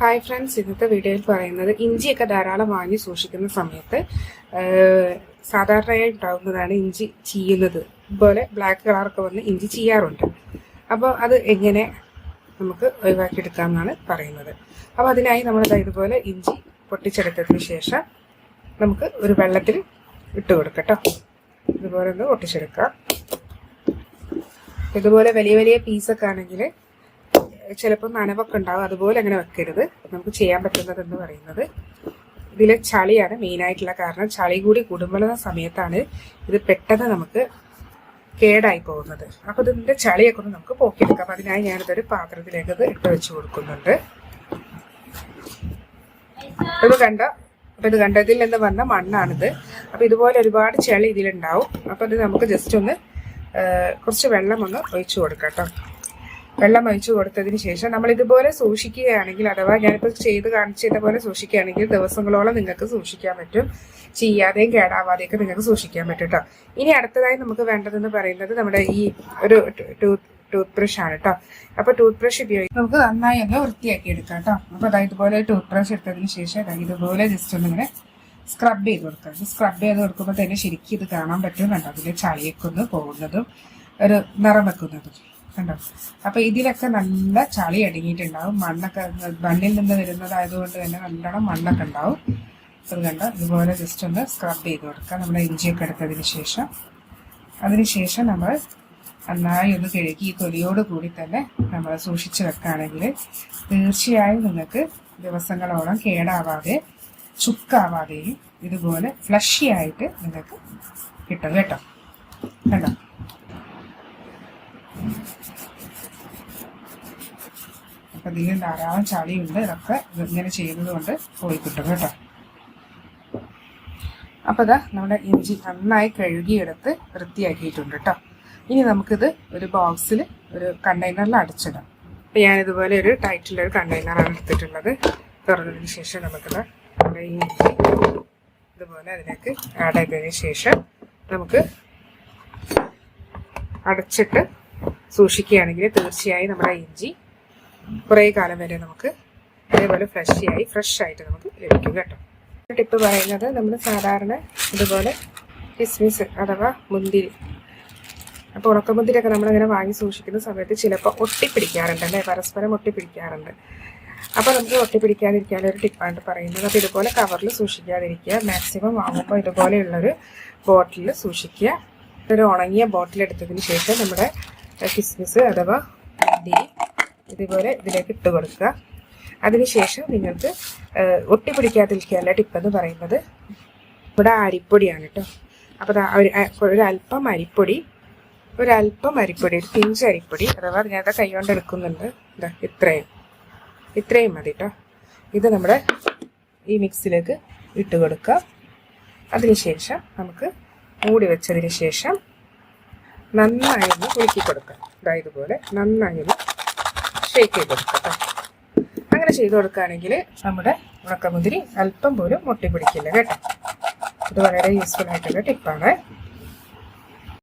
Hi friends ഇന്നത്തെ വീഡിയോയിൽ പറയുന്നത് ഇഞ്ചിയൊക്കെ ധാരാളം വാങ്ങി സൂക്ഷിക്കുന്ന സമയത്ത് സാധാരണയായി ഉണ്ടാകുന്നതാണ് ഇഞ്ചി ചീയുന്നത്. ഇതുപോലെ ബ്ലാക്ക് കളറൊക്കെ വന്ന് ഇഞ്ചി ചെയ്യാറുണ്ട് അപ്പോൾ അത് എങ്ങനെ നമുക്ക് ഒഴിവാക്കിയെടുക്കാമെന്നാണ് പറയുന്നത്. അപ്പോൾ അതിനായി നമ്മൾ ഇതുപോലെ ഇഞ്ചി പൊട്ടിച്ചെടുത്തതിന് ശേഷം നമുക്ക് ഒരു വെള്ളത്തിൽ ഇട്ട് കൊടുക്കട്ടോ. ഇതുപോലെ ഒന്ന് പൊട്ടിച്ചെടുക്കാം. ഇതുപോലെ വലിയ വലിയ പീസൊക്കെ ആണെങ്കിൽ ചിലപ്പോൾ നനവൊക്കെ ഉണ്ടാവും. അതുപോലെ അങ്ങനെ വെക്കരുത്. നമുക്ക് ചെയ്യാൻ പറ്റുന്നത് എന്ന് പറയുന്നത് ഇതിലെ ചളിയാണ് മെയിനായിട്ടുള്ള കാരണം. ചളി കൂടി കുടുംബുന്ന സമയത്താണ് ഇത് പെട്ടെന്ന് നമുക്ക് കേടായി പോകുന്നത്. അപ്പോൾ ഇതിന്റെ ചളിയൊക്കെ ഒന്ന് നമുക്ക് പോക്കിയെടുക്കാം അതിനായി ഞാനിതൊരു പാത്രത്തിലേക്ക് ഇത് ഇട്ട് വെച്ച് കൊടുക്കുന്നുണ്ട്. ഇത് കണ്ട? അപ്പൊ ഇത് കണ്ട? ഇതിൽ നിന്ന് വന്ന മണ്ണാണിത്. അപ്പൊ ഇതുപോലെ ഒരുപാട് ചെളി ഇതിലുണ്ടാവും. അപ്പൊ ഇത് നമുക്ക് ജസ്റ്റ് ഒന്ന് കുറച്ച് വെള്ളം ഒന്ന് ഒഴിച്ചു കൊടുക്കാം കേട്ടോ. വെള്ളം ഒഴിച്ചു കൊടുത്തതിന് ശേഷം നമ്മൾ ഇതുപോലെ സൂക്ഷിക്കുകയാണെങ്കിൽ അഥവാ ഞാനിപ്പോൾ ചെയ്ത് കാണിച്ചത് പോലെ സൂക്ഷിക്കുകയാണെങ്കിൽ ദിവസങ്ങളോളം നിങ്ങൾക്ക് സൂക്ഷിക്കാൻ പറ്റും. ചെയ്യാതെയും കേടാവാതെയൊക്കെ നിങ്ങൾക്ക് സൂക്ഷിക്കാൻ പറ്റും കേട്ടോ ഇനി അടുത്തതായി നമുക്ക് വേണ്ടതെന്ന് പറയുന്നത് നമ്മുടെ ഈ ഒരു ടൂത്ത് ടൂത്ത് ബ്രഷ് ആണ് കേട്ടോ അപ്പൊ ടൂത്ത് ബ്രഷ് ഉപയോഗിച്ച് നമുക്ക് നന്നായി ഒന്ന് വൃത്തിയാക്കി എടുക്കാം കേട്ടോ അപ്പൊ അതായത് ഇതുപോലെ ടൂത്ത് ബ്രഷ് എടുത്തതിന് ശേഷം അതായത് ഇതുപോലെ ജസ്റ്റ് ഒന്ന് ഇങ്ങനെ സ്ക്രബ് ചെയ്ത് കൊടുക്കാം. സ്ക്രബ് ചെയ്ത് കൊടുക്കുമ്പോൾ തന്നെ ശരിക്കും ഇത് കാണാൻ പറ്റും കണ്ടോ? അതിന്റെ ചളിയൊക്കെ ഒന്ന് പോകുന്നതും ഒരു നിറം വെക്കുന്നതും. കണ്ടോ? അപ്പൊ ഇതിലൊക്കെ നല്ല ചളി അടങ്ങിയിട്ടുണ്ടാവും. മണ്ണൊക്കെ മണ്ണിൽ നിന്ന് വരുന്നതായതുകൊണ്ട് തന്നെ നല്ലോണം മണ്ണൊക്കെ ഉണ്ടാവും. അത് കണ്ടോ? ഇതുപോലെ ജസ്റ്റ് ഒന്ന് സ്ക്രബ് ചെയ്ത് കൊടുക്കുക. നമ്മുടെ ഇഞ്ചിയൊക്കെ എടുത്തതിന് ശേഷം. അതിനുശേഷം നമ്മൾ നന്നായി ഒന്ന് കഴുകി ഈ തൊലിയോട് കൂടി തന്നെ നമ്മൾ സൂക്ഷിച്ചു വെക്കുകയാണെങ്കിൽ തീർച്ചയായും നിങ്ങൾക്ക് ദിവസങ്ങളോളം കേടാവാതെ ചുക്കാവാതെയും ഇതുപോലെ ഫ്ലഷി ആയിട്ട് നിങ്ങൾക്ക് കിട്ടും കേട്ടോ. കണ്ടോ? അപ്പം ഇതിൽ ധാരാളം ചളിയുണ്ട്. ഇതൊക്കെ ഇങ്ങനെ ചെയ്യുന്നത് കൊണ്ട് പോയി കിട്ടും. അപ്പോൾ ഇതാ നമ്മുടെ ഇഞ്ചി നന്നായി കഴുകിയെടുത്ത് വൃത്തിയാക്കിയിട്ടുണ്ട് കേട്ടോ. ഇനി നമുക്കിത് ഒരു ബോക്സിൽ ഒരു കണ്ടെയ്നറിൽ അടച്ചിടാം. അപ്പോൾ ഞാനിതുപോലെ ഒരു ടൈറ്റിലെ ഒരു കണ്ടെയ്നറാണ് എടുത്തിട്ടുള്ളത്. തുറന്നതിന് ശേഷം നമുക്കിത് ഇഞ്ചി ഇതുപോലെ അതിലേക്ക് ആഡ് ചെയ്തതിന് ശേഷം നമുക്ക് അടച്ചിട്ട് സൂക്ഷിക്കുകയാണെങ്കിൽ തീർച്ചയായും നമ്മുടെ ഇഞ്ചി കുറേ കാലം വരെ നമുക്ക് അതേപോലെ ആയി ഫ്രഷ് ആയിട്ട് നമുക്ക് ലഭിക്കും കേട്ടോ. ടിപ്പ് പറയുന്നത് നമ്മൾ സാധാരണ ഇതുപോലെ കിസ്മിസ് അഥവാ മുന്തിരി. അപ്പോൾ ഉണക്കമുന്തിരിയൊക്കെ നമ്മളിങ്ങനെ വാങ്ങി സൂക്ഷിക്കുന്ന സമയത്ത് ചിലപ്പോൾ ഒട്ടിപ്പിടിക്കാറുണ്ട് അല്ലേ? പരസ്പരം ഒട്ടിപ്പിടിക്കാറുണ്ട്. അപ്പോൾ നമുക്ക് ഒട്ടിപ്പിടിക്കാതിരിക്കാൻ ഒരു ടിപ്പാണ് പറയുന്നത്. അപ്പോൾ ഇതുപോലെ കവറിൽ സൂക്ഷിക്കാതിരിക്കുക. മാക്സിമം വാങ്ങുമ്പോൾ ഇതുപോലെയുള്ളൊരു ബോട്ടിൽ സൂക്ഷിക്കുക. ഒരു ഉണങ്ങിയ ബോട്ടിൽ എടുത്തതിന് ശേഷം നമ്മുടെ കിസ്മിസ് അഥവാ മുന്തിരി ഇതുപോലെ ഇതിലേക്ക് ഇട്ട് കൊടുക്കുക. അതിനുശേഷം നിങ്ങൾക്ക് ഒട്ടിപ്പിടിക്കാതിരിക്കാനുള്ള ടിപ്പ് എന്ന് പറയുന്നത് ഇവിടെ അരിപ്പൊടിയാണ് കേട്ടോ അപ്പോൾ ഒരു അല്പം അരിപ്പൊടി ഒരല്പം അരിപ്പൊടി ഒരു പിഞ്ച് അരിപ്പൊടി അഥവാ ഞാനത് കൈകൊണ്ട് എടുക്കുന്നുണ്ട്. ഇതാ ഇത്രയും. ഇത്രയും മതി കേട്ടോ ഇത് നമ്മുടെ ഈ മിക്സിലേക്ക് ഇട്ട് കൊടുക്കുക. അതിനുശേഷം നമുക്ക് മൂടി വെച്ചതിന് ശേഷം നന്നായി ഒന്ന് കുലുക്കി കൊടുക്കുക. ഇതാ ഇതുപോലെ നന്നായി ഒന്ന് ഷേക്ക് ചെയ്ത് കൊടുക്കുക അങ്ങനെ ചെയ്ത് കൊടുക്കുകയാണെങ്കിൽ നമ്മുടെ ഉണക്കമുന്തിരി അല്പം പോലും മുട്ടി പിടിക്കില്ല കേട്ടോ. ഇത് വളരെ യൂസ്ഫുൾ ആയിട്ടുള്ള ടിപ്പാണ്